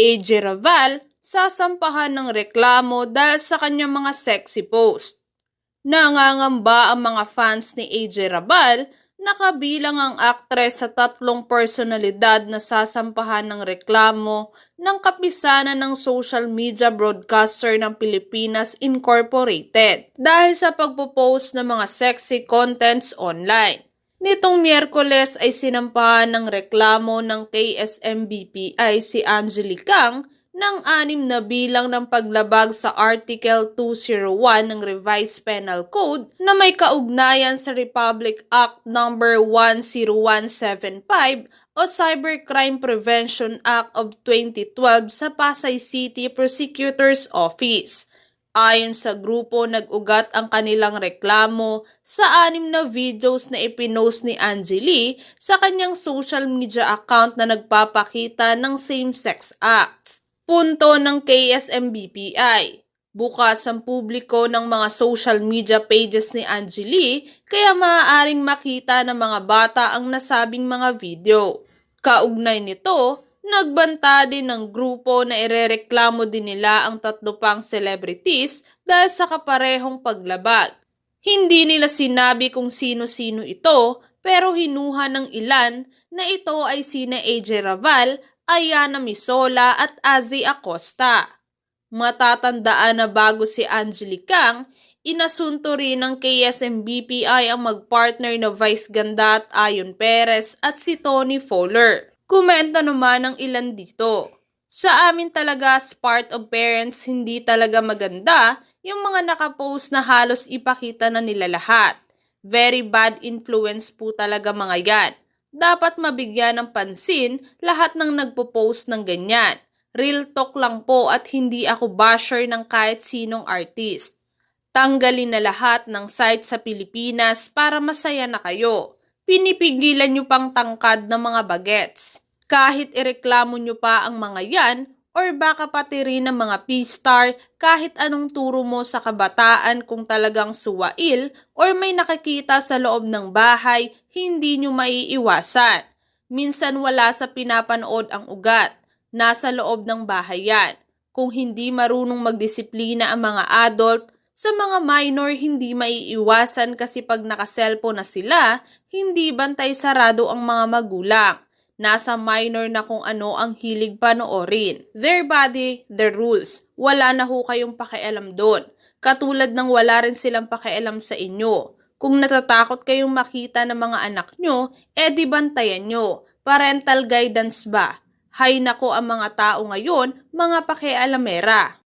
AJ Raval sasampahan ng reklamo dahil sa kanyang mga sexy post. Nangangamba ang mga fans ni AJ Rabal na kabilang ang aktres sa tatlong personalidad na sasampahan ng reklamo ng kapisanan ng social media broadcaster ng Pilipinas Incorporated dahil sa pagpo-post ng mga sexy contents online. Nitong Miyerkules ay sinampahan ng reklamo ng KSMBPI si Angelica ng anim na bilang ng paglabag sa Article 201 ng Revised Penal Code na may kaugnayan sa Republic Act No. 10175 o Cybercrime Prevention Act of 2012 sa Pasay City Prosecutor's Office. Ayon sa grupo, nag-ugat ang kanilang reklamo sa anim na videos na ipinost ni Angeli sa kanyang social media account na nagpapakita ng same-sex acts. Punto ng KSMBPI. Bukas ang publiko ng mga social media pages ni Angeli kaya maaaring makita ng mga bata ang nasabing mga video. Kaugnay nito, nagbanta din ng grupo na irereklamo din nila ang tatlo pang celebrities dahil sa kaparehong paglabag. Hindi nila sinabi kung sino-sino ito pero hinuha ng ilan na ito ay sina AJ Raval Ayana Misola at Azzy Acosta. Matatandaan na bago si Angelica, inasunto rin ng KSMBPI ang magpartner na Vice Ganda at Ayon Perez at si Tony Fowler. Kumenta naman ng ilan dito. Sa amin talaga as part of parents, hindi talaga maganda yung mga nakapost na halos ipakita na nila lahat. Very bad influence po talaga mga yan dapat mabigyan ng pansin lahat ng nagpo-post ng ganyan. Real talk lang po at hindi ako basher ng kahit sinong artist. Tanggalin na lahat ng site sa Pilipinas para masaya na kayo. Pinipigilan nyo pang tangkad ng mga bagets. Kahit ireklamo nyo pa ang mga yan, or baka pati rin ng mga P-star kahit anong turo mo sa kabataan kung talagang suwail or may nakikita sa loob ng bahay, hindi nyo maiiwasan. Minsan wala sa pinapanood ang ugat. Nasa loob ng bahay yan. Kung hindi marunong magdisiplina ang mga adult, sa mga minor hindi maiiwasan kasi pag nakaselfo na sila, hindi bantay sarado ang mga magulang nasa minor na kung ano ang hilig panoorin. Their body, their rules. Wala na ho kayong pakialam doon. Katulad ng wala rin silang pakialam sa inyo. Kung natatakot kayong makita ng mga anak nyo, edi bantayan nyo. Parental guidance ba? Hay nako ang mga tao ngayon, mga pakialamera.